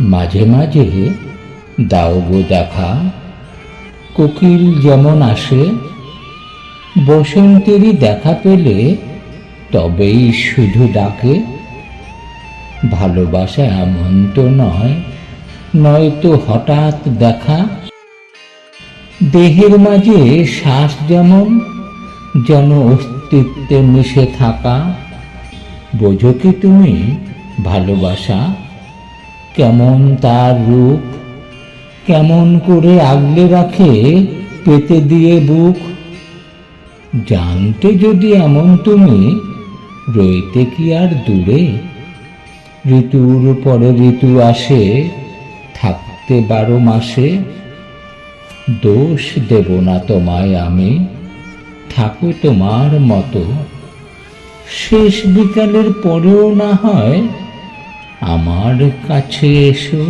মাঝে মাঝে দাও গো দেখা। কোকিল যেমন আসে, বসন্তেরই দেখা পেলে তবেই শুধু ডাকে। ভালোবাসা এমন তো নয়, নয়তো হঠাৎ দেখা। দেহের মাঝে শ্বাস যেমন, যেন অস্তিত্বে মিশে থাকা। বোঝো কি তুমি ভালোবাসা? কেমন তার রূপ? কেমন করে আগলে রাখে পেতে দিয়ে বুক? জানতে যদি এমন তুমি, রইতে কি আর দূরে? ঋতুর পরে ঋতু আসে, থাকতে বারো মাসে। দোষ দেব না তোমায় আমি, থাকো তোমার মতো। শেষ বিকালের পরেও না হয় আমার কাছে এসো।